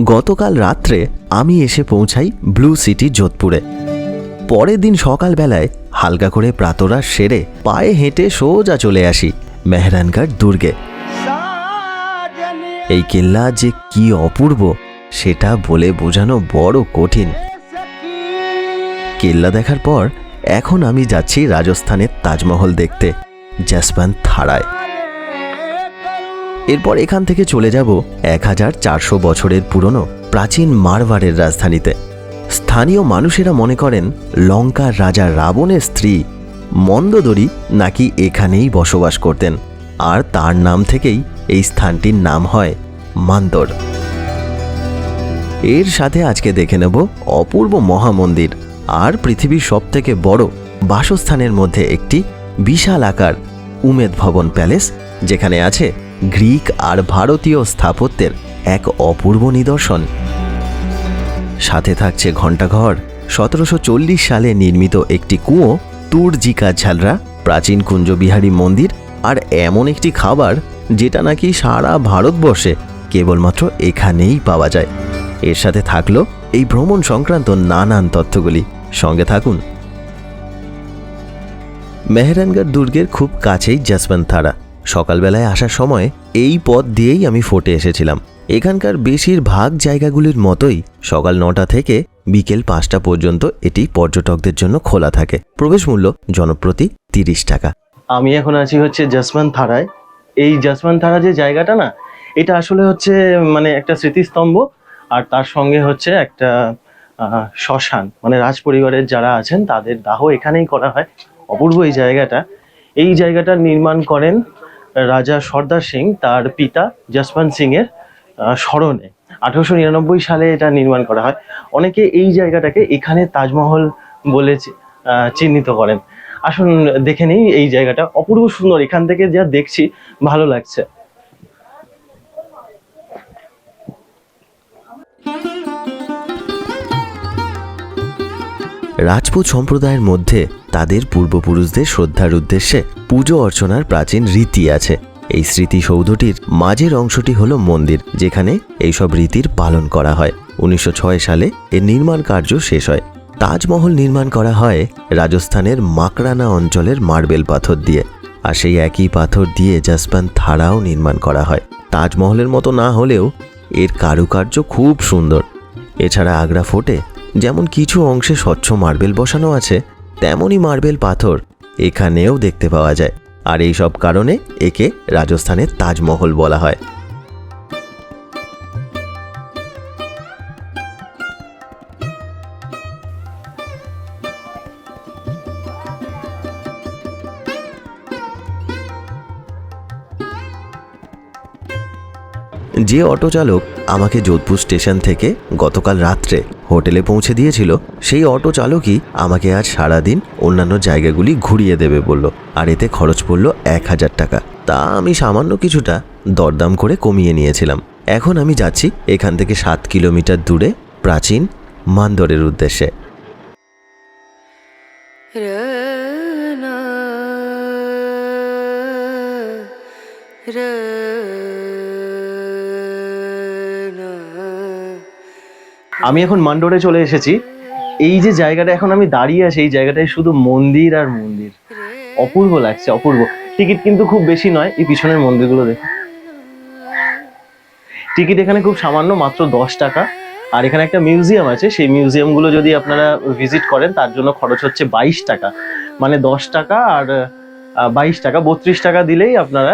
গতকাল রাত্রে আমি এসে পৌঁছাই ব্লু সিটি যোধপুরে। পরের দিন সকালবেলায় হালকা করে প্রাতরা সেরে পায়ে হেঁটে সোজা চলে আসি মেহরানগড় দুর্গে। এই কেল্লা যে কি অপূর্ব, সেটা বলে বোঝানো বড় কঠিন। কেল্লা দেখার পর এখন আমি যাচ্ছি রাজস্থানের তাজমহল দেখতে জাসপান্ত থাড়ায়। এরপর এখান থেকে চলে যাব এক হাজার চারশো বছরের পুরনো প্রাচীন মারওয়ারের রাজধানীতে। স্থানীয় মানুষেরা মনে করেন লঙ্কার রাজা রাবণের স্ত্রী মন্দদরি নাকি এখানেই বসবাস করতেন, আর তার নাম থেকেই এই স্থানটির নাম হয় মান্দর। এর সাথে আজকে দেখে নেব অপূর্ব মহামন্দির, আর পৃথিবীর সবথেকে বড় বাসস্থানের মধ্যে একটি বিশাল আকার উমেদ ভবন প্যালেস, যেখানে আছে গ্রিক আর ভারতীয় স্থাপত্যের এক অপূর্ব নিদর্শন। সাথে থাকছে ঘণ্টাঘর। সতেরোশো চল্লিশ সালে নির্মিত একটি কুঁয়ো, তুরজিকা ঝালরা, প্রাচীন কুঞ্জবিহারী মন্দির আর এমন একটি খাবার যেটা নাকি সারা ভারতবর্ষে কেবলমাত্র এখানেই পাওয়া যায়। এর সাথে থাকল এই ভ্রমণ সংক্রান্ত নানান তথ্যগুলি। সঙ্গে থাকুন। মেহরানগড় দুর্গের খুব কাছেই জসবন্ত থাড়া সকালবেলায় আসার সময় এই পথ দিয়েই আমি ফোটে এসেছিলাম। এখানকার বেশিরভাগ জায়গাগুলির মতোই সকাল নটা থেকে বিকেল পাঁচটা পর্যন্ত এটি পর্যটকদের জন্য খোলা থাকে। প্রবেশ মূল্য জনপ্রতি তিরিশ টাকা। আমি এখন আছি হচ্ছে জসমান থারায় এই জসমান থারা যে জায়গাটা না, এটা আসলে হচ্ছে মানে একটা স্মৃতিস্তম্ভ আর তার সঙ্গে হচ্ছে একটা শ্মশান। মানে রাজ পরিবারের যারা আছেন তাদের দাহ এখানেই করা হয়। অপূর্ব এই জায়গাটা। এই জায়গাটা নির্মাণ করেন রাজা সর্দার সিং তার পিতা যশবন্ত সিং এর স্মরণে। আঠারোশো নিরানব্বই সালে এটা নির্মাণ করা হয়। অনেকে এই জায়গাটাকে এখানে তাজমহল বলে চিহ্নিত করেন। আসুন দেখে নিই এই জায়গাটা। অপূর্ব সুন্দর। এখান থেকে যা দেখছি, ভালো লাগছে। রাজপুত সম্প্রদায়ের মধ্যে তাদের পূর্বপুরুষদের শ্রদ্ধার উদ্দেশ্যে পুজো অর্চনার প্রাচীন রীতি আছে। এই স্মৃতিসৌধটির মাঝের অংশটি হলো মন্দির, যেখানে এইসব রীতির পালন করা হয়। উনিশশো ছয় সালে এর নির্মাণ কার্য শেষ হয়। তাজমহল নির্মাণ করা হয় রাজস্থানের মাকড়ানা অঞ্চলের মার্বেল পাথর দিয়ে, আর সেই একই পাথর দিয়ে জাসপান থাড়াও নির্মাণ করা হয়। তাজমহলের মতো না হলেও এর কারুকার্য খুব সুন্দর। এছাড়া আগ্রা ফোর্টে যেমন কিছু অংশে স্বচ্ছ মার্বেল বসানো আছে, তেমনই মার্বেল পাথর এখানেও দেখতে পাওয়া যায়। আর এই সব কারণে একে রাজস্থানের তাজমহল বলা হয়। যে অটো চালক আমাকে যোধপুর স্টেশন থেকে গতকাল রাত্রে হোটেলে পৌঁছে দিয়েছিল সেই অটো চালকই আমাকে আজ সারাদিন অন্যান্য জায়গাগুলি ঘুরিয়ে দেবে বলল আর এতে খরচ পড়ল এক হাজার টাকা। তা আমি সামান্য কিছুটা দরদাম করে কমিয়ে নিয়েছিলাম। এখন আমি যাচ্ছি এখান থেকে সাত কিলোমিটার দূরে প্রাচীন মান্দরের উদ্দেশ্যে। Rana, আমি এখন মান্ডোরে চলে এসেছি। এই যে জায়গাটা এখন আমি দাঁড়িয়ে আছি, এই জায়গাটায় শুধু মন্দির আর মন্দির। অপূর্ব লাগছে, অপূর্ব। টিকিট কিন্তু খুব বেশি নয়, এই পিছনের মন্দিরগুলো দেখুন। টিকিট এখানে খুব সামান্য, মাত্র দশ টাকা। আর এখানে একটা মিউজিয়াম আছে, সেই মিউজিয়ামগুলো যদি আপনারা ভিজিট করেন, তার জন্য খরচ হচ্ছে বাইশ টাকা। মানে দশ টাকা আর বাইশ টাকা, বত্রিশ টাকা দিলেই আপনারা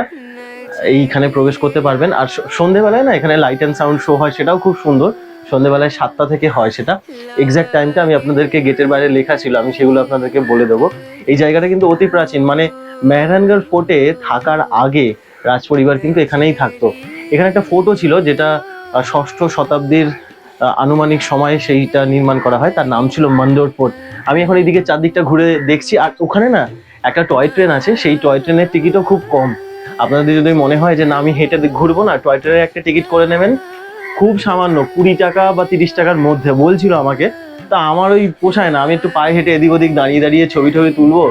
এইখানে প্রবেশ করতে পারবেন। আর সন্ধেবেলায় না এখানে লাইট অ্যান্ড সাউন্ড শো হয়, সেটাও খুব সুন্দর। সন্ধেবেলায় সাতটা থেকে হয় সেটা। এক্সাক্ট টাইমটা আমি আপনাদেরকে গেটের বাইরে লেখা ছিল, আমি সেগুলো আপনাদেরকে বলে দেবো। এই জায়গাটা কিন্তু অতি প্রাচীন মানে মেহরানগড় ফোর্টে থাকার আগে রাজপরিবার কিন্তু এখানেই থাকতো। এখানে একটা ফোর্টও ছিল যেটা ষষ্ঠ শতাব্দীর আনুমানিক সময়ে সেইটা নির্মাণ করা হয়। তার নাম ছিল মন্দোর ফোর্ট আমি এখন এইদিকে চারদিকটা ঘুরে দেখছি, আর ওখানে না একটা টয় ট্রেন আছে, সেই টয় ট্রেনের টিকিটও খুব কম। আপনাদের যদি মনে হয় যে না, আমি হেঁটে ঘুরবো না টয় ট্রেনের একটা টিকিট করে নেবেন। খুব সামান্য কুড়ি টাকা বা তিরিশ টাকার মধ্যে বলছিল আমাকে, তা আমার ওই পোষায় না, আমি একটু পায়ে হেঁটে এদিক ওদিক দাঁড়িয়ে দাঁড়িয়ে ছবি টবি তুলবো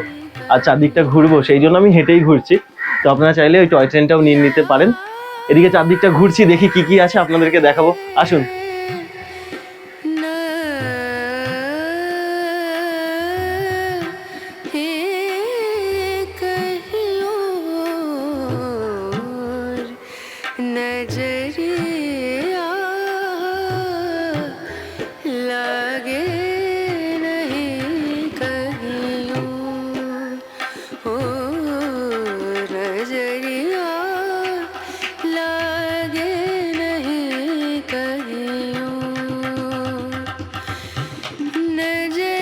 আর চারদিকটা ঘুরবো, সেই জন্য আমি হেঁটেই ঘুরছি। তো আপনারা চাইলে ওই টয় ট্রেনটাও নিয়ে নিতে পারেন। এদিকে চারদিকটা ঘুরছি, দেখি কি কি আছে আপনাদেরকে দেখাবো। আসুন।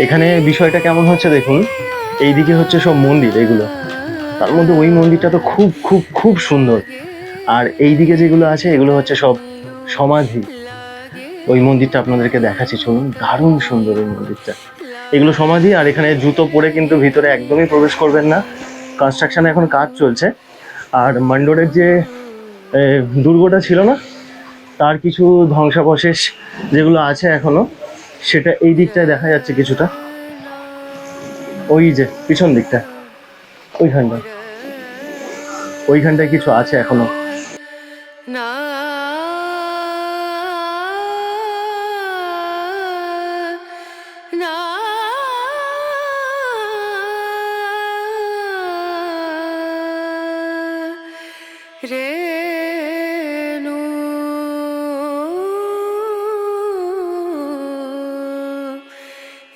এখানে বিষয়টা কেমন হচ্ছে দেখুন? এইদিকে হচ্ছে সব মন্দির এগুলো। তার মধ্যে ওই মন্দিরটা তো খুব খুব খুব সুন্দর। আর এইদিকে যেগুলো আছে, এগুলো হচ্ছে সব সমাধি। ওই মন্দিরটা আপনাদেরকে দেখাচ্ছি শুনুন দারুণ সুন্দর ওই মন্দিরটা। এগুলো সমাধি, আর এখানে জুতো পরে কিন্তু ভিতরে একদমই প্রবেশ করবেন না। কনস্ট্রাকশানে এখন কাজ চলছে। আর মন্ডোরের যে দুর্গটা ছিল না, তার কিছু ধ্বংসাবশেষ যেগুলো আছে এখনও সেটা এই দিকটায় দেখা যাচ্ছে কিছুটা। ওই যে, পিছন দিকটা। ওইখানটা ওইখানটায় কিছু আছে এখনও। না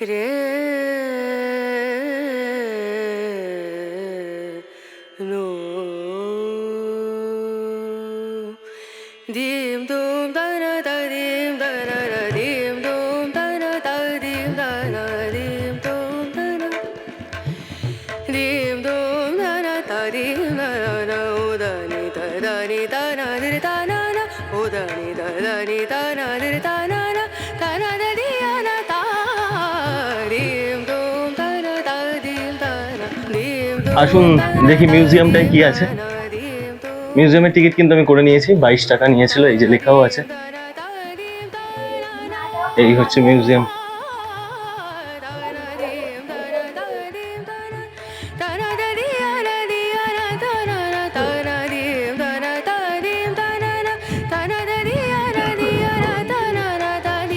রে আসুন দেখি মিউজিয়ামটায় কি আছে। মিউজিয়ামের টিকিট কিন্তু আমি করে নিয়েছি, বাইশ টাকা নিয়েছিল, এই যে লেখাও আছে। এই হচ্ছে মিউজিয়াম।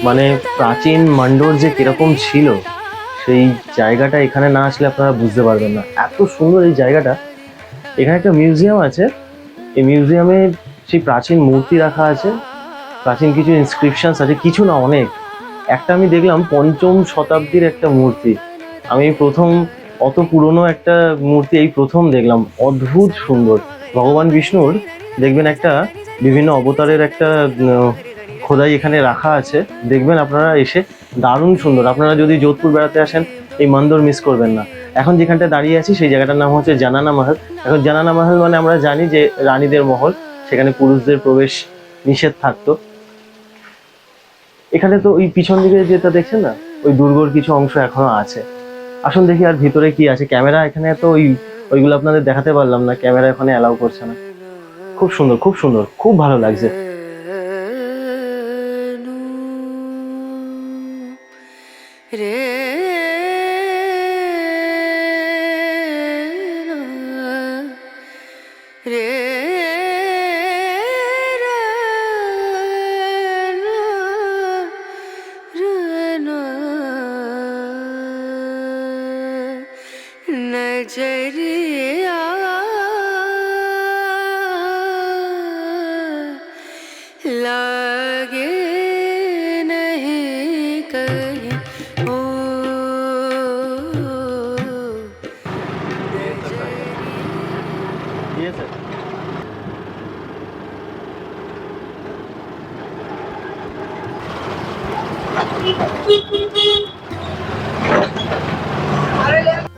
মানে প্রাচীন মণ্ডর যে কীরকম ছিল সেই জায়গাটা এখানে না আসলে আপনারা বুঝতে পারবেন না। এত সুন্দর এই জায়গাটা। এখানে একটা মিউজিয়াম আছে। এই মিউজিয়ামে সেই প্রাচীন মূর্তি রাখা আছে। প্রাচীন কিছু ইনস্ক্রিপশনস আছে, কিছু না অনেক। একটা আমি দেখলাম পঞ্চম শতাব্দীর একটা মূর্তি। আমি প্রথম, অত পুরনো একটা মূর্তি এই প্রথম দেখলাম। অদ্ভুত সুন্দর। ভগবান বিষ্ণুর দেখবেন একটা বিভিন্ন অবতারের একটা খোদাই এখানে রাখা আছে। দেখবেন আপনারা এসে দারুণ সুন্দর। আপনারা যদি যোধপুর বেড়াতে আসেন, এই মন্দর মিস করবেন না। এখন যেখানটা দাঁড়িয়ে আছি, সেই জায়গাটার নাম হচ্ছে জানানা মহল। এখন জানানা মহল মানে আমরা জানি যে রানীদের মহল, সেখানে পুরুষদের প্রবেশ নিষেধ থাকতো। এখানে তো ওই পিছন দিকে যেটা দেখছেন না, ওই দুর্গর কিছু অংশ এখনও আছে। আসুন দেখি আর ভিতরে কি আছে। ক্যামেরা এখানে তো ওই, ওইগুলো আপনাদের দেখাতে পারলাম না, ক্যামেরা এখানে অ্যালাউ করছে না। খুব সুন্দর খুব সুন্দর, খুব ভালো লাগছে।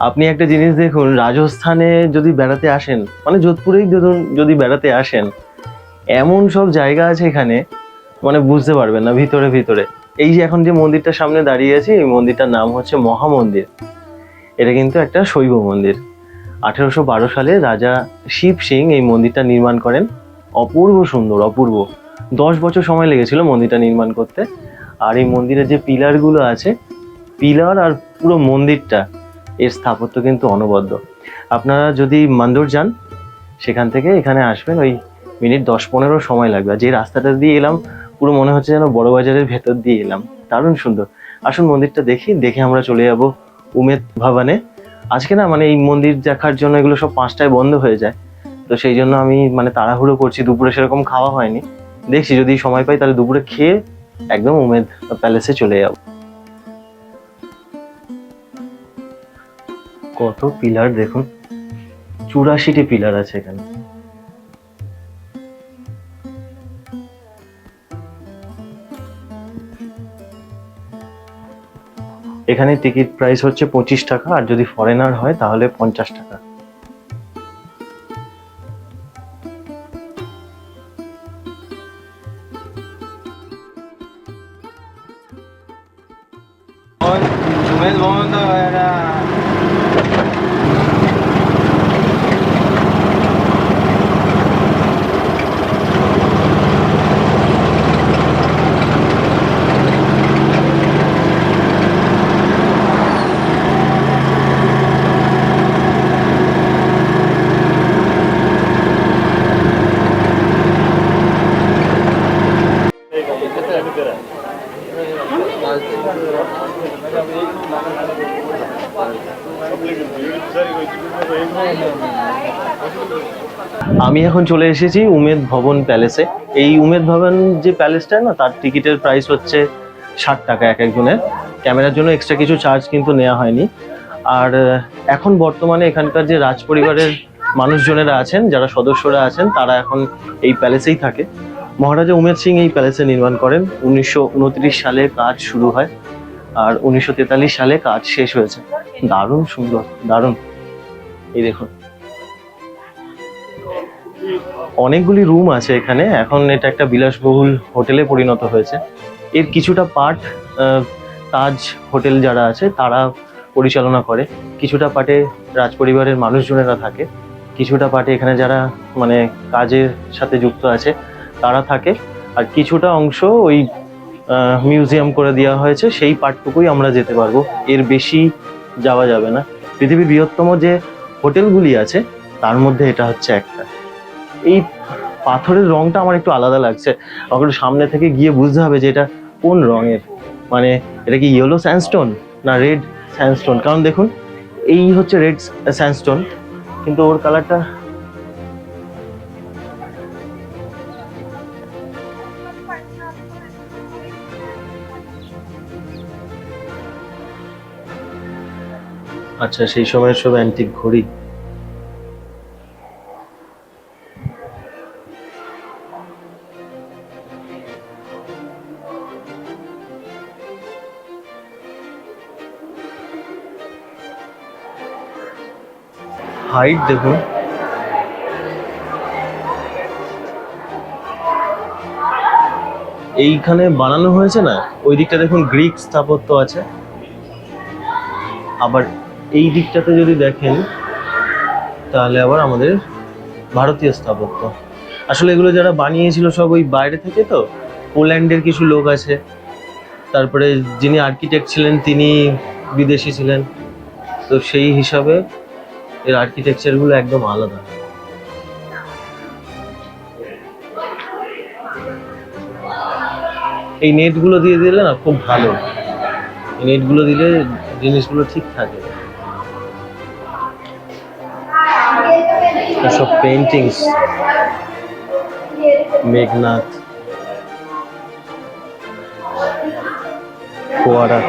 আপনি একটা জিনিস দেখুন, রাজস্থানে যদি বেড়াতে আসেন মানে যোধপুরেই ধরুন যদি বেড়াতে আসেন, এমন সব জায়গা আছে এখানে মানে বুঝতে পারবেন না, ভিতরে ভিতরে। এই যে এখন যে মন্দিরটার সামনে দাঁড়িয়ে আছি, এই মন্দিরটার নাম হচ্ছে মহামন্দির। এটা কিন্তু একটা শৈব মন্দির। আঠেরোশো বারো সালে রাজা শিব সিং এই মন্দিরটা নির্মাণ করেন। অপূর্ব সুন্দর, অপূর্ব। দশ বছর সময় লেগেছিল মন্দিরটা নির্মাণ করতে। আর এই মন্দিরের যে পিলারগুলো আছে, পিলার আর পুরো মন্দিরটা, এর স্থাপত্য কিন্তু অনবদ্য। আপনারা যদি মান্দর যান, সেখান থেকে এখানে আসবেন, ওই মিনিট দশ পনেরো সময় লাগবে। আর যে রাস্তাটা দিয়ে এলাম, পুরো মনে হচ্ছে যেন বড় বাজারের ভেতর দিয়ে এলাম। দারুণ সুন্দর। আসুন মন্দিরটা দেখি, দেখে আমরা চলে যাব উমেদ ভবনে। আজকে না মানে এই মন্দির দেখার জন্য এগুলো সব পাঁচটায় বন্ধ হয়ে যায়। তো সেই জন্য আমি মানে তাড়াহুড়ো করছি, দুপুরে সেরকম খাওয়া হয়নি। দেখছি যদি সময় পাই, তাহলে দুপুরে খেয়ে একদম উমেদ প্যালেসে চলে যাব। কত পিলার দেখুন। চুরাশিটি পিলার আছে এখানে। এখানে টিকিট প্রাইস হচ্ছে পঁচিশ টাকা, আর যদি ফরেনার হয় তাহলে পঞ্চাশ টাকা। mais longa আমি এখন চলে এসেছি উমেদ ভবন প্যালেসে। এই উমেদ ভবন যে প্যালেসটা না, তার টিকিটের প্রাইস হচ্ছে ষাট টাকা এক একজনের। ক্যামেরার জন্য এক্সট্রা কিছু চার্জ কিন্তু নেওয়া হয়নি। আর এখন বর্তমানে এখানকার যে রাজ পরিবারের মানুষজনেরা আছেন, যারা সদস্যরা আছেন, তারা এখন এই প্যালেসেই থাকে। মহারাজা উমেদ সিং এই প্যালেসে নির্মাণ করেন। উনিশশো উনত্রিশ সালে কাজ শুরু হয় আর উনিশশো তেতাল্লিশ সালে কাজ শেষ হয়েছে। দারুণ সুন্দর, দারুণ। এই দেখুন। অনেকগুলি রুম আছে এখানে। এখন এটা একটা বিলাসবহুল হোটেলে পরিণত হয়েছে। এর কিছুটা পার্ট তাজ হোটেল যারা আছে, তারা পরিচালনা করে। কিছুটা পার্টে রাজপরিবারের মানুষজনেরা থাকে। কিছুটা পার্টে এখানে যারা মানে কাজের সাথে যুক্ত আছে, তারা থাকে। আর কিছুটা অংশ ওই মিউজিয়াম করে দেওয়া হয়েছে। সেই পার্টটুকুই আমরা যেতে পারব। এর বেশি যাওয়া যাবে না। পৃথিবীর বৃহত্তম যে হোটেলগুলি আছে, তার মধ্যে এটা হচ্ছে একটা। এই পাথরের রংটা আমার একটু আলাদা লাগছে। আমাকে সামনে থেকে গিয়ে বুঝতে হবে যে এটা কোন রঙের। মানে এটা কি ইয়েলো স্যান্ডস্টোন না রেড স্যান্ডস্টোন কারণ দেখুন, এই হচ্ছে রেড স্যান্ডস্টোন কিন্তু ওর কালারটা আচ্ছা সেই সময়ের সব অ্যান্টিক ঘড়ি। হাইট দেখুন। এইখানে বানানো হয়েছে না? ওই দিকটা দেখুন, গ্রিক স্থাপত্য আছে। আবার এই দিকটাতে যদি দেখেন, তাহলে আবার আমাদের ভারতীয় স্থাপত্য। আসলে এগুলো যারা বানিয়েছিল সব ওই বাইরে থেকে তো? পোল্যান্ডের কিছু লোক আছে। তারপরে যিনি আর্কিটেক্ট ছিলেন, তিনি বিদেশি ছিলেন। তো সেই হিসাবে এর আর্কিটেকচারগুলো একদম আলাদা। এই নেটগুলো দিয়ে দিলে না খুব ভালো। এই নেটগুলো দিলে জিনিসগুলো ঠিক থাকে। সব পেন্টিংস মেঘনাথ ফোয়ারা।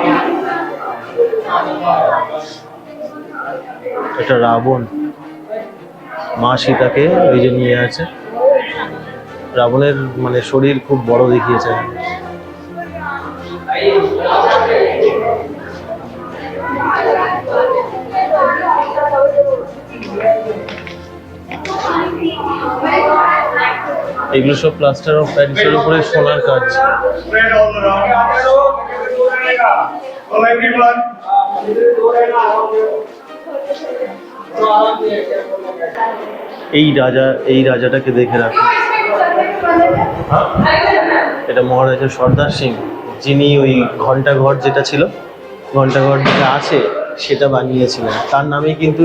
এটা রাবণ মা সীতাকে এই যে নিয়ে আছে রাবণের মানে শরীর খুব বড় দেখিয়েছে এগুলো সব প্লাস্টার অফ প্যারিসের উপরে সোনার কাজ. Hello everyone. এই রাজা, এই রাজাটাকে দেখে রাখুন এটা মহারাজা সর্দার সিং, যিনি ওই ঘন্টাঘর যেটা ছিল ঘন্টাঘর যেটা আছে, সেটা বানিয়েছিলেন। তার নামে কিন্তু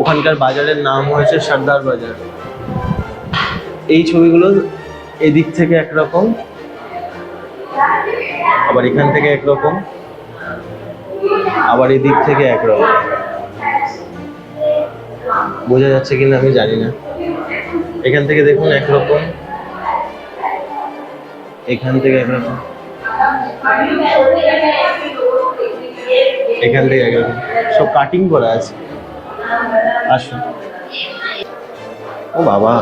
ওখানকার বাজারের নাম হয়েছে সর্দার বাজার। এই ছবিগুলো এদিক থেকে একরকম, আবার এখান থেকে একরকম, আবার এদিক থেকে একরকম। বোঝা যাচ্ছে কিনা আমি জানি না। এখান থেকে দেখুন একরকম। এখান থেকে একরকম। এখান থেকে একরকম। সব কাটিং করা আছে। আসুন। ও বাবা,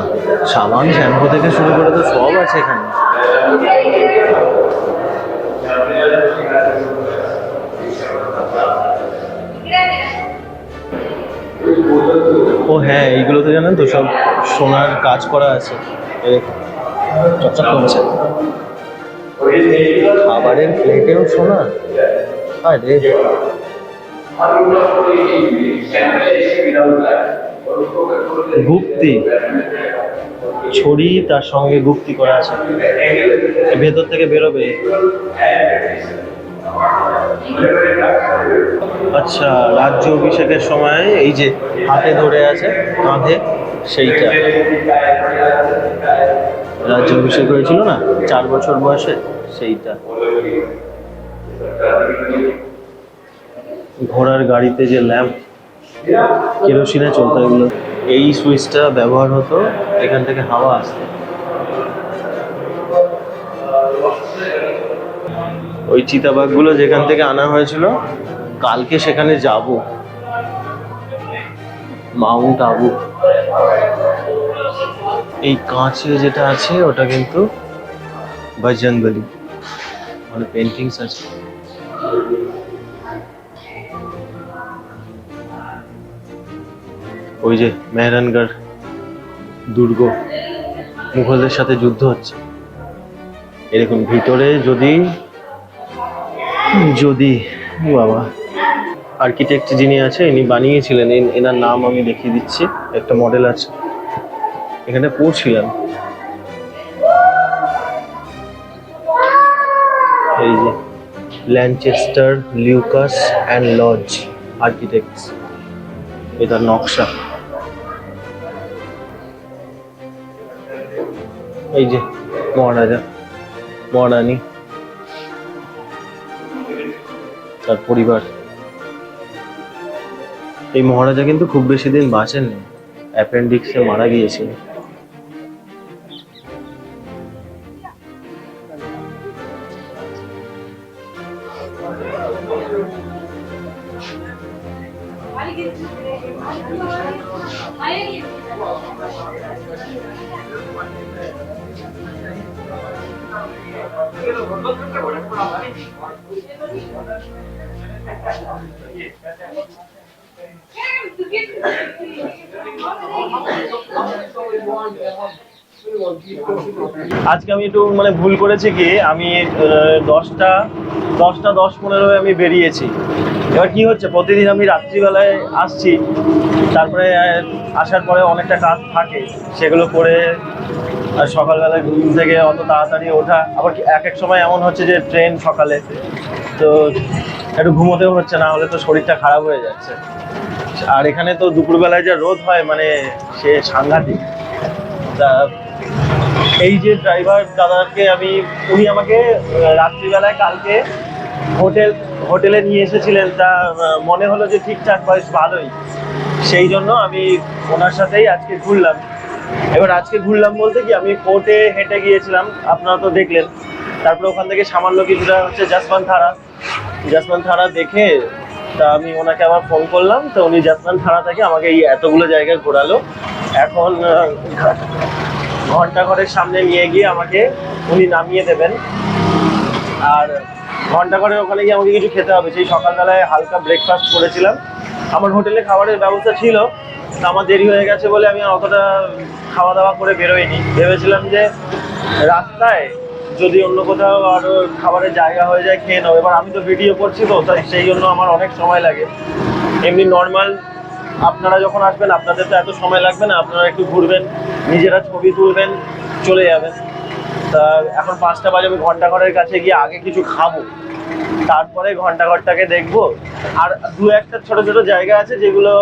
সাবান শ্যাম্পু থেকে শুরু করে তো সব আছে এখানে। ও হ্যাঁ এইগুলোতে জানেন তো সব সোনার কাজ করা আছে। চকচক করছে। খাবারের প্লেটেও সোনা? আরে। গুপ্তি। ছড়ি তার সঙ্গে গুপ্তি করা আছে। ভেতর থেকে বেরোবে। আচ্ছা রাজ্য অভিষেকের সময় এই যে হাতে ধরে আছে, কাঁধে, সেইটা। রাজ্য অভিষেক হয়েছিল না? চার বছর বয়সে সেইটা। ঘোড়ার গাড়িতে যে ল্যাম্প, কেরোসিনে চলতো এগুলো। এই সুইচটা ব্যবহার হতো, এখান থেকে হাওয়া আসতো। ওই চিতাবাঘগুলো যেখান থেকে আনা হয়েছিল, কালকে সেখানে যাব। মাউন্ট আবু। এই কাঁচে যেটা আছে, ওটা কিন্তু বজরংবলী মানে পেন্টিংস আছে। ওই যে মেহরানগড় দুর্গ, মুঘলদের সাথে যুদ্ধ হচ্ছে। এরকম ভিতরে যদি যদি। বাবা। আর্কিটেক্ট যিনি আছে ইনি বানিয়েছিলেন। এনার নাম আমি দেখিয়ে দিচ্ছি। একটা মডেল আছে। এখানে পড়ছিলাম। এই যে Lanchester Lucas and Lodge architects এটার নকশা। এই যে, মহারাজা, মহারানী। তার পরিবার। এই মহারাজা কিন্তু খুব বেশি দিন বাঁচেননি। অ্যাপেন্ডিক্সে মারা গিয়েছিল আজকে আমি একটু মানে ভুল করেছি কি, আমি দশটা দশটা দশ পনেরোয় আমি বেরিয়েছি। এবার কি হচ্ছে, প্রতিদিন আমি রাত্রিবেলায় আসছি, তারপরে আসার পরে অনেকটা কাজ থাকে, সেগুলো করে, আর সকালবেলায় ঘুম থেকে অত তাড়াতাড়ি ওঠা, আবার এক এক সময় এমন হচ্ছে যে ট্রেন সকালে, তো একটু ঘুমোতেও হচ্ছে না, হলে তো শরীরটা খারাপ হয়ে যাচ্ছে। আর এখানে তো দুপুরবেলায় যা রোদ হয় মানে সে সাংঘাতিক। তা এই যে ড্রাইভার দাদাকে আমি, উনি আমাকে রাত্রিবেলায় কালকে হোটেল হোটেলে নিয়ে এসেছিলেন। তা মনে হলো যে ঠিকঠাক, বয়স ভালোই। সেই জন্য আমি ওনার সাথেই আজকে ঘুরলাম। এবার আজকে ঘুরলাম বলতে কি, আমি কোর্টে হেঁটে গিয়েছিলাম, আপনারা তো দেখলেন। তারপরে ওখান থেকে সামান্য কিছুটা হচ্ছে জাসমান থারা জাসমান থারা দেখে, তা আমি ওনাকে আবার ফোন করলাম। তো উনি জাসমান থারা থেকে আমাকে এই এতগুলো জায়গায় ঘোরালো। এখন ঘণ্টা ঘরের সামনে নিয়ে গিয়ে আমাকে উনি নামিয়ে দেবেন। আর ঘণ্টা ঘরের ওখানে গিয়ে আমাকে কিছু খেতে হবে। সেই সকালবেলায় হালকা ব্রেকফাস্ট করেছিলাম। আমার হোটেলে খাবারের ব্যবস্থা ছিল। তা আমার দেরি হয়ে গেছে বলে আমি অতটা খাওয়া দাওয়া করে বেরোইনি ভেবেছিলাম যে রাস্তায় যদি অন্য কোথাও আরও খাবারের জায়গা হয়ে যায়, খেয়ে নেব এবার আমি তো ভিডিও করছি তো, তাই সেই জন্য আমার অনেক সময় লাগে। এমনি নর্মাল আপনারা যখন আসবেন, আপনাদের তো এত সময় লাগবে না। আপনারা একটু ঘুরবেন। নিজেরা ছবি তুলবেন, চলে যাবেন। তা এখন পাঁচটা বাজে আমি ঘন্টাঘরের কাছে গিয়ে আগে কিছু খাব। তারপরে ঘন্টাঘরটাকে দেখব। আর দু একটা ছোট ছোট জায়গা আছে যেগুলো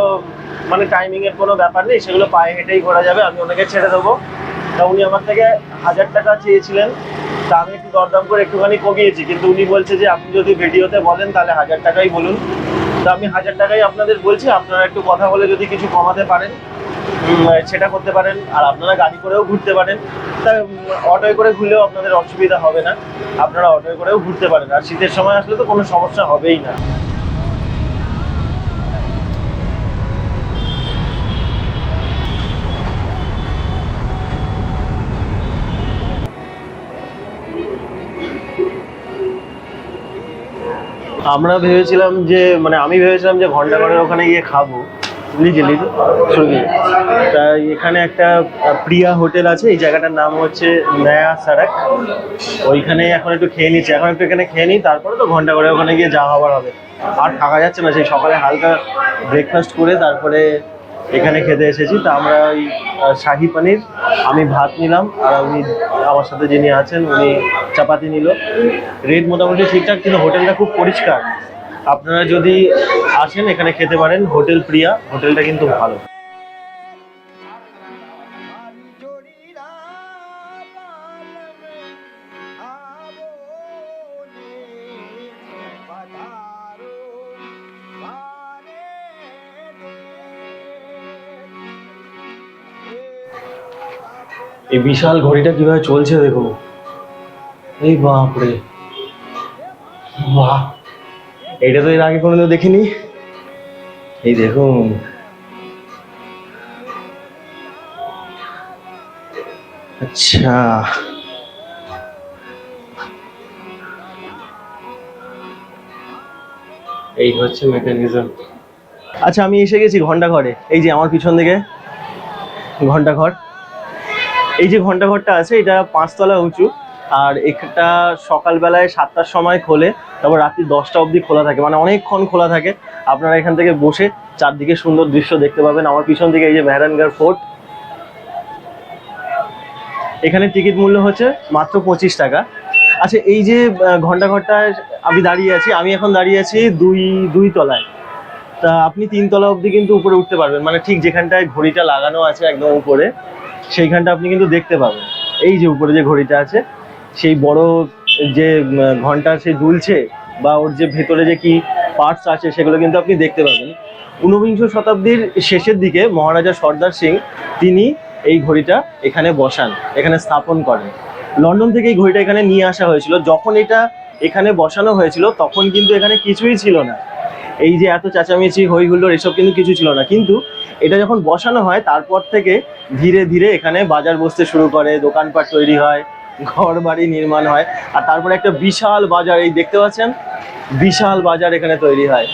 মানে টাইমিং এর কোনো ব্যাপার নেই, সেগুলো পায়ে হেঁটেই ঘোরা যাবে, আমি ওনাকে ছেড়ে দেবো। তা উনি আমার থেকে হাজার টাকা চেয়েছিলেন, তা আমি একটু দরদাম করে একটুখানি কমিয়েছি, কিন্তু উনি বলছে যে, আপনি যদি ভিডিওতে বলেন, তাহলে হাজার টাকাই বলুন। তা আমি হাজার টাকাই আপনাদের বলছি, আপনারা একটু কথা বলে যদি কিছু কমাতে পারেন সেটা করতে পারেন, আর আপনারা গাড়ি করেও ঘুরতে পারেন। তা অটোয় করে ঘুরলেও আপনাদের অসুবিধা হবে না। আপনারা অটোয় করেও ঘুরতে পারেন, আর শীতের সময় আসলে তো কোনো সমস্যা হবেই না। আমরা ভেবেছিলাম যে মানে আমি ভেবেছিলাম যে ঘন্টাঘরের ওখানে গিয়ে খাব। লিজে লিজে সরি তা এখানে একটা প্রিয়া হোটেল আছে, এই জায়গাটার নাম হচ্ছে নয়া সারাক। ওইখানে এখন একটু খেয়ে নিচ্ছি। এখন একটু এখানে খেয়ে নিই, তারপরে তো ঘণ্টা করে ওখানে গিয়ে যাওয়া হবার হবে। আর থাকা যাচ্ছে না, সেই সকালে হালকা ব্রেকফাস্ট করে তারপরে এখানে খেতে এসেছি। তা আমরা ওই শাহি পানির, আমি ভাত নিলাম, আর উনি আমার সাথে যিনি আছেন, উনি চাপাতি নিল। রেট মোটামুটি ঠিকঠাক, কিন্তু হোটেলটা খুব পরিষ্কার। আপনারা যদি আসেন, এখানে খেতে পারেন। হোটেল প্রিয়া, হোটেলটা কিন্তু ভালো। এই বিশাল ঘড়িটা কীভাবে চলছে দেখো? এই বাপরে। বাহ। এটা তো এর আগে কোনোদিনও দেখিনি। এই দেখুন। আচ্ছা। এই হচ্ছে মেকানিজম আচ্ছা আমি এসে গেছি ঘণ্টা ঘরে এই যে আমার পিছন দিকে। ঘণ্টা ঘর এই যে ঘণ্টা ঘরটা আছে, এটা পাঁচতলা উঁচু। আর এটা সকালবেলায় সাতটার সময় খোলে, তারপর রাত্রি দশটা অবধি খোলা থাকে মানে অনেকক্ষণ খোলা থাকে। আপনারা এখান থেকে বসে চারদিকে সুন্দর দৃশ্য দেখতে পাবেন। আমার পিছন দিকে এই যে মেহরানগড় ফোর্ট। এখানে টিকিট মূল্য হচ্ছে মাত্র পঁচিশ টাকা। আচ্ছা এই যে ঘণ্টা ঘরটায় আমি দাঁড়িয়ে আছি, আমি এখন দাঁড়িয়ে আছি দুই দুই তলায়। তা আপনি তিন তলা অবধি কিন্তু উপরে উঠতে পারবেন মানে ঠিক যেখানটায় ঘড়িটা লাগানো আছে একদম উপরে, সেইখানটা আপনি কিন্তু দেখতে পাবেন। এই যে উপরে যে ঘড়িটা আছে সেই বড় যে ঘণ্টা সে দুলছে বা ওর যে ভেতরে যে কি পার্টস আছে সেগুলো কিন্তু আপনি দেখতে পাবেন। ঊনবিংশ শতাব্দীর শেষের দিকে মহারাজা সর্দার সিং তিনি এই ঘড়িটা এখানে বসান, এখানে স্থাপন করেন। লন্ডন থেকে এই ঘড়িটা এখানে নিয়ে আসা হয়েছিল। যখন এটা এখানে বসানো হয়েছিল, তখন কিন্তু এখানে কিছুই ছিল না। এই যে এত চেঁচামেচি হই হুল্লোড়, এসব কিন্তু কিছু ছিল না। কিন্তু এটা যখন বসানো হয়, তারপর থেকে ধীরে ধীরে এখানে বাজার বসতে শুরু করে, দোকানপাট তৈরি হয়। ঘর বাড়ি নির্মাণ হয়। আর তারপরে একটা বিশাল বাজার, এই দেখতে পাচ্ছেন? বিশাল বাজার এখানে তৈরি হয়।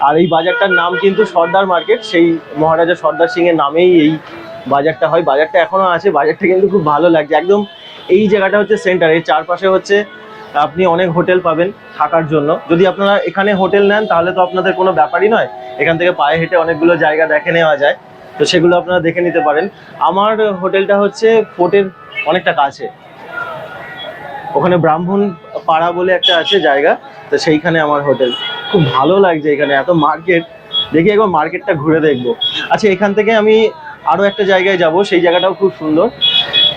আর এই বাজারটার নাম কিন্তু সর্দার মার্কেট। সেই মহারাজা সর্দার সিং এর নামেই এই বাজারটা হয়। বাজারটা এখনও আছে। বাজারটা কিন্তু খুব ভালো লাগছে। একদম এই জায়গাটা হচ্ছে সেন্টার। এর চারপাশে হচ্ছে আপনি অনেক হোটেল পাবেন থাকার জন্য। যদি আপনারা এখানে হোটেল নেন, তাহলে তো আপনাদের কোনো ব্যাপারই নয়। এখান থেকে পায়ে হেঁটে অনেকগুলো জায়গা দেখে নেওয়া যায়। তো সেগুলো আপনারা দেখে নিতে পারেন। আমার হোটেলটা হচ্ছে ফোর্টের অনেকটা কাছে। ওখানে ব্রাহ্মণ পাড়া বলে একটা আছে জায়গা, তো সেইখানে আমার হোটেল। খুব ভালো লাগছে এখানে, এত মার্কেট। দেখি একবার মার্কেটটা ঘুরে দেখব। আচ্ছা এখান থেকে আমি আরও একটা জায়গায় যাব, সেই জায়গাটাও খুব সুন্দর।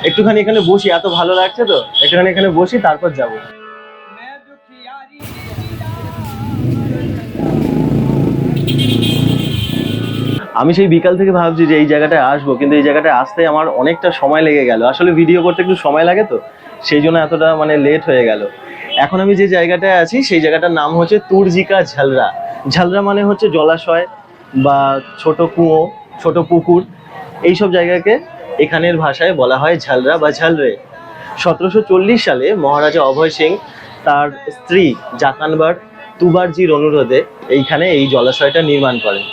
একটুখানি এখানে বসি, এত ভালো লাগছে তো? একটুখানি এখানে বসি, তারপর যাব। আমি সেই বিকাল থেকে ভাবছি যে এই জায়গাটায় আসব, কিন্তু এই জায়গাটায় আসতে আমার অনেকটা সময় লেগে গেল। আসলে ভিডিও করতে একটু সময় লাগে তো? সেই জন্য এতটা মানে লেট হয়ে গেল। এখন আমি যে জায়গাটায় আছি, সেই জায়গাটার নাম হচ্ছে তুরজিকা ঝালরা। ঝালরা মানে হচ্ছে জলাশয় বা ছোট কুয়ো, ছোট পুকুর। এইসব জায়গাকে এখানের ভাষায় বলা হয় ঝালরা বা ঝালরে। সতেরোশো চল্লিশ সালে মহারাজা অভয় সিং তার স্ত্রী জাকানবার তুবারজির অনুরোধে এইখানে এই জলাশয়টা নির্মাণ করেন।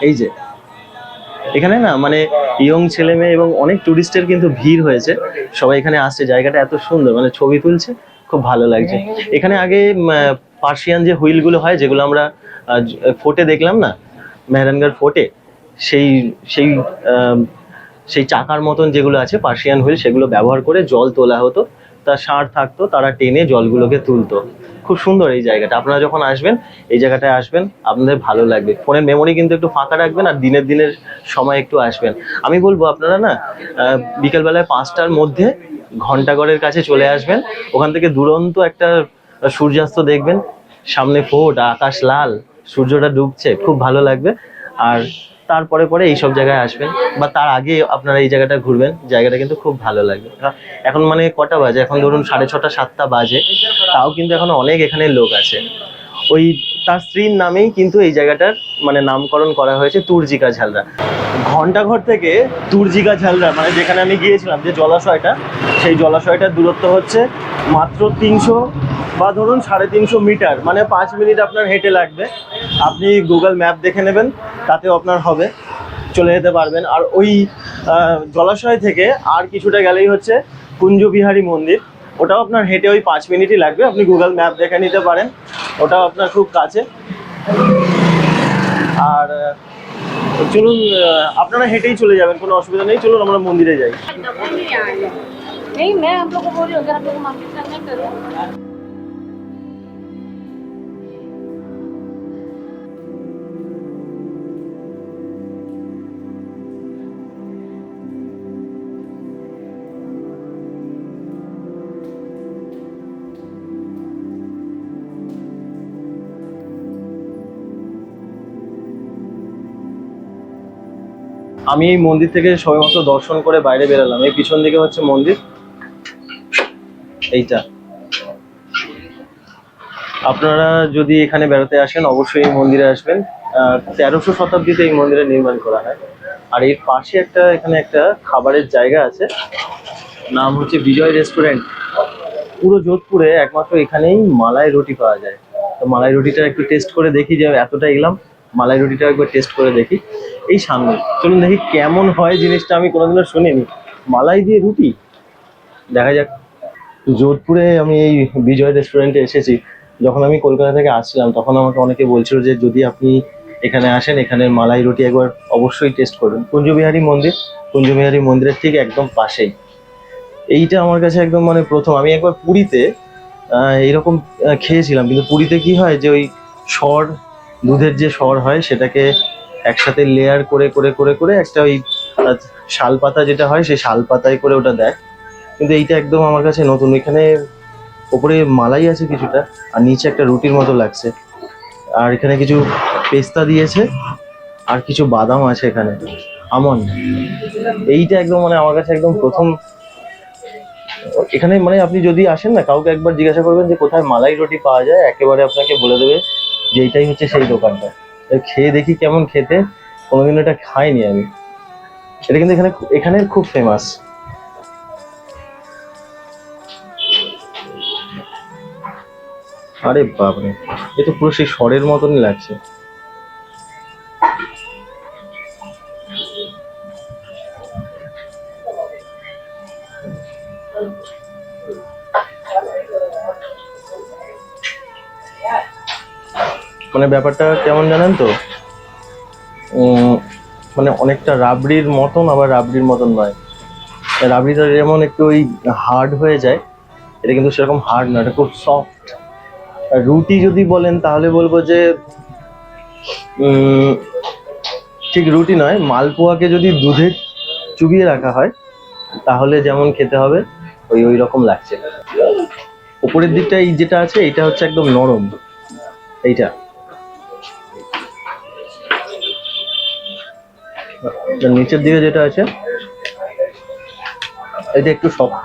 এই যে। এখানে না মানে ইয়ং ছেলে মেয়ে এবং অনেক টুরিস্টের কিন্তু ভিড় হয়েছে। সবাই এখানে আসছে, জায়গাটা এত সুন্দর মানে ছবি তুলছে, খুব ভালো লাগছে। এখানে আগে পার্সিয়ান যে হুইলগুলো হয়, যেগুলো আমরা ফোর্টে দেখলাম না, মেহরানগড় ফোর্টে, সেই সেই সেই চাকার মতন যেগুলো আছে পার্সিয়ান হুইল, সেগুলো ব্যবহার করে জল তোলা হতো। তা ষাঁড় থাকতো, তারা টেনে জলগুলোকে তুলতো। খুব সুন্দর এই জায়গাটা। আপনারা যখন আসবেন, এই জায়গাটায় আসবেন, আপনাদের ভালো লাগবে। ফোনের মেমোরি কিন্তু একটু ফাঁকা রাখবেন আর দিনের দিনের সময় একটু আসবেন। আমি বলব আপনারা না বিকেলবেলায় পাঁচটার মধ্যে ঘন্টাঘরের কাছে চলে আসবেন। ওখান থেকে দুরন্ত একটা সূর্যাস্ত দেখবেন। সামনে ফোট, আকাশ লাল, সূর্যটা ডুবছে, খুব ভালো লাগবে। আর তারপরে পরে এইসব জায়গায় আসবেন বা তার আগে আপনারা এই জায়গাটা ঘুরবেন, জায়গাটা কিন্তু খুব ভালো লাগবে। এখন মানে কটা বাজে? এখন ধরুন সাড়ে ছটা, সাতটা বাজে, তাও কিন্তু এখন অনেক এখানে লোক আছে। ওই তার স্ত্রীর নামেই কিন্তু এই জায়গাটার মানে নামকরণ করা হয়েছে তুরজিকা ঝালরা ঘন্টাঘর থেকে তুরজিকা ঝালরা মানে যেখানে আমি গিয়েছিলাম যে জলাশয়টা, সেই জলাশয়টার দূরত্ব হচ্ছে মাত্র তিনশো বা ধরুন সাড়ে তিনশো মিটার মানে পাঁচ মিনিট আপনার হেঁটে লাগবে আপনি গুগল ম্যাপ দেখে নেবেন তাতেও আপনার হবে চলে যেতে পারবেন আর ওই আহ, জলাশয় থেকে আর কিছুটা গেলেই হচ্ছে কুঞ্জবিহারী মন্দির ওটাও আপনার হেঁটে ওই পাঁচ মিনিটই লাগবে আপনি গুগল ম্যাপ দেখে নিতে পারেন ওটাও আপনার খুব কাছে আর আহ, চলুন আহ, আপনারা হেঁটেই চলে যাবেন কোনো অসুবিধা নেই চলুন আমরা মন্দিরে যাই नहीं मैं आप लोग को बोल रही हूँ अगर आप लोग को मार्केट करना है करो আমি এই মন্দির থেকে সবেমাত্র দর্শন করে বাইরে বেরোলাম। এই পিছন দিকে হচ্ছে মন্দির। এইটা। আপনারা যদি এখানে বেড়াতে আসেন, অবশ্যই এই মন্দিরে আসবেন। তেরোশো শতাব্দীতে এই মন্দিরের নির্মাণ করা হয়। আর এর পাশে একটা, এখানে একটা খাবারের জায়গা আছে। নাম হচ্ছে বিজয় রেস্টুরেন্ট। পুরো যোধপুরে একমাত্র এখানেই মালাই রুটি পাওয়া যায়। তো মালাই রুটিটা একটু টেস্ট করে দেখি যে এতটা এলাম। মালাই রুটিটা একবার টেস্ট করে দেখি। এই সামনে। চলুন দেখি কেমন হয় জিনিসটা, আমি কোনোদিনও শুনিনি। মালাই দিয়ে রুটি? দেখা যাক। যোধপুরে আমি এই বিজয় রেস্টুরেন্টে এসেছি। যখন আমি কলকাতা থেকে আসছিলাম, তখন আমাকে অনেকে বলছিল যে, যদি আপনি এখানে আসেন, এখানের মালাই রুটি একবার অবশ্যই টেস্ট করবেন। কুঞ্জবিহারী মন্দির? কুঞ্জবিহারী মন্দিরের ঠিক একদম পাশেই। এইটা আমার কাছে একদম মানে প্রথম। আমি একবার পুরীতে এইরকম খেয়েছিলাম। কিন্তু পুরীতে কি হয় যে, ওই সর, দুধের যে সর হয়, সেটাকে একসাথে লেয়ার করে করে করে করে একটা ওই শাল পাতা যেটা হয়, সেই শাল পাতায় করে ওটা দেয়। কিন্তু এইটা একদম আমার কাছে নতুন। এখানে ওপরে মালাই আছে কিছুটা, আর নিচে একটা রুটির মতো লাগছে। আর এখানে কিছু পেস্তা দিয়েছে, আর কিছু বাদাম আছে এখানে। আমন্ড এইটা একদম মানে আমার কাছে একদম প্রথম। এখানে মানে আপনি যদি আসেন না, কাউকে একবার জিজ্ঞাসা করবেন যে কোথায় মালাই রুটি পাওয়া যায়, একেবারে আপনাকে বলে দেবে যে এইটাই হচ্ছে সেই দোকানটা। খেয়ে দেখি কেমন খেতে। কোনোদিন এটা খাইনি আমি। এটা কিন্তু এখানে এখানে খুব ফেমাস আরে বাপরে, এ তো পুরো সেই স্বরের মতনই লাগছে। মানে ব্যাপারটা কেমন জানেন তো? মানে অনেকটা রাবড়ির মতন, আবার রাবড়ির মতন নয়। রাবড়িটা যেমন একটু ওই হার্ড হয়ে যায়, এটা কিন্তু সেরকম হার্ড না, এটা খুব সফট রুটি যদি বলেন, তাহলে বলব যে ঠিক রুটি নয়, মালপোয়াকে যদি দুধে চুবিয়ে রাখা হয়, তাহলে যেমন খেতে হবে, ওই ওই রকম লাগছে। উপরের দিকটা এই যেটা আছে, এটা হচ্ছে একদম নরম। এইটা। নিচের দিকে যেটা আছে, এটা একটু শক্ত।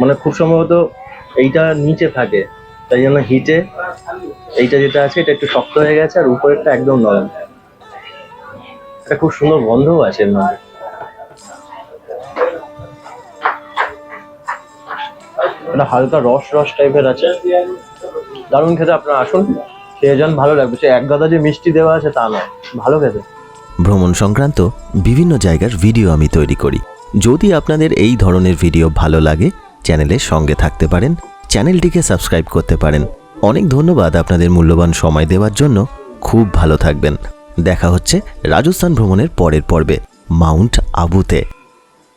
মানে খুব সম্ভবত এইটা নিচে থাকে। তাই জন্য হিটে এইটা যেটা আছে, এটা একটু শক্ত হয়ে গেছে আর উপরেরটা একদম নরম। এটা খুব সুন্দর গন্ধও আছে এর এটা হালকা রস রস টাইপের আছে। দারুণ খেতে, আপনারা আসুন, খেয়ে যান, ভালো লাগবে। সে এক গাদা যে মিষ্টি দেওয়া আছে তা নয়, ভালো খেতে। ভ্রমণ সংক্রান্ত বিভিন্ন জায়গার ভিডিও আমি তৈরি করি। যদি আপনাদের এই ধরনের ভিডিও ভালো লাগে চ্যানেলের সঙ্গে থাকতে পারেন, চ্যানেলটিকে সাবস্ক্রাইব করতে পারেন। অনেক ধন্যবাদ আপনাদের মূল্যবান সময় দেওয়ার জন্য। খুব ভালো থাকবেন। দেখা হচ্ছে রাজস্থান ভ্রমণের পরের পর্বে, মাউন্ট আবুতে।